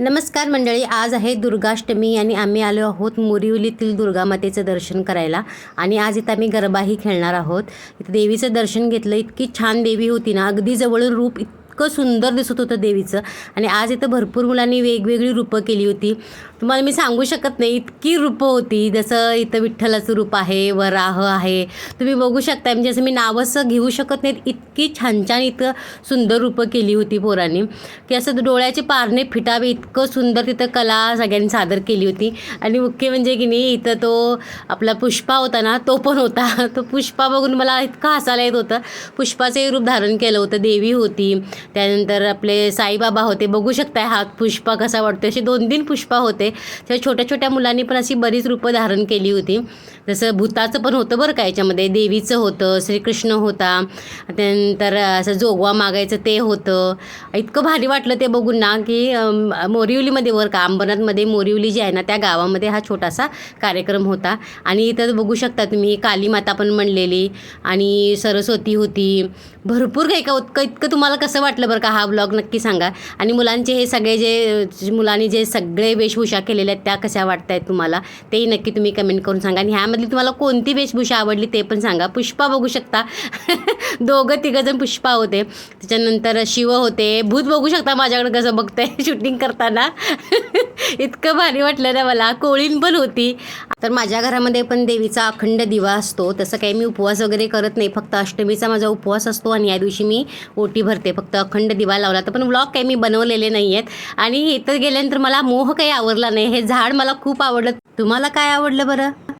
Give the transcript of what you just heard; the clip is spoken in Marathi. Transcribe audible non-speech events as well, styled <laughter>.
नमस्कार मंडळी आज आहे दुर्गाष्टमी आणि आम्ही आलो आहोत मोरिवलीतील दुर्गामातेचं दर्शन करायला. आणि आज इथं आम्ही गरबाही खेळणार आहोत. इथं देवीचं दर्शन घेतलं इतकी छान देवी होती ना अगदी जवळून रूप इतकं सुंदर दिसत होतं देवीचं. आणि आज इथं भरपूर मुलांनी वेगवेगळी रूपं केली होती. तुम्हाला मी सांगू शकत नाही इतकी रूपं होती. जसं इथं विठ्ठलाचं रूप आहे वराह आहे. तुम्ही बघू शकता म्हणजे असं मी नावंसं घेऊ शकत नाहीत. इतकी छान छान इथं सुंदर रूपं केली होती पोरांनी. की असं डोळ्याचे पारणे फिटावे इतकं सुंदर तिथं कला सगळ्यांनी सादर केली होती. आणि मुख्य म्हणजे की नाही इथं तो आपला पुष्पा होता ना तो पण होता. <laughs> तो पुष्पा बघून मला इतकं हसायला येत होतं. पुष्पाचंही रूप धारण केलं होतं. देवी होती. त्यानंतर आपले साईबाबा होते. बघू शकताय हा पुष्पा कसा वाटतो असे दोन तीन पुष्पा होते. त्या छोट्या छोट्या मुलांनी पण अशी बरीच रूपं धारण केली होती. जसं भूताचं पण होतं बरं का याच्यामध्ये. देवीचं होतं श्रीकृष्ण होता. त्यानंतर असं जोगवा मागायचं ते होतं. इतकं भारी वाटलं ते बघून ना की मोरिवलीमध्ये वर का अंबरनाथमध्ये मोरिवली जी आहे ना त्या गावामध्ये हा छोटासा कार्यक्रम होता. आणि इथं बघू शकता तुम्ही कालीमाता पण म्हणलेली आणि सरस्वती होती. भरपूर काही का इतकं इतकं तुम्हाला कसं वाटलं? बरं का हा ब्लॉग नक्की सांगा. आणि मुलांचे हे सगळे जे जे मुलांनी जे सगळे वेशभूषा केलेल्या आहेत त्या कशा वाटत आहेत तुम्हाला? तेही नक्की तुम्ही कमेंट करून सांगा. आणि ह्यामधली तुम्हाला कोणती वेशभूषा आवडली ते पण सांगा. पुष्पा बघू शकता. <laughs> दोघं तिघंजण पुष्पा होते. त्याच्यानंतर शिव होते. भूत बघू शकता माझ्याकडे कसं बघतंय शूटिंग करताना. <laughs> इतकं भारी वाटलं ना मला. कोळीण पण होती. तर माझ्या घरामध्ये पण देवीचा अखंड दिवा असतो. तसं काही मी उपवास वगैरे करत नाही. फक्त अष्टमीचा माझा उपवास असतो आणि या दिवशी मी ओटी भरते. फक्त अखंड दिवा लावला तर पण व्लॉग काही मी बनवलेले नाही आहेत आणि इथं गेल्यानंतर मला मोह काही आवडला नाही. हे झाड मला खूप आवडलं. तुम्हाला काय आवडलं बरं?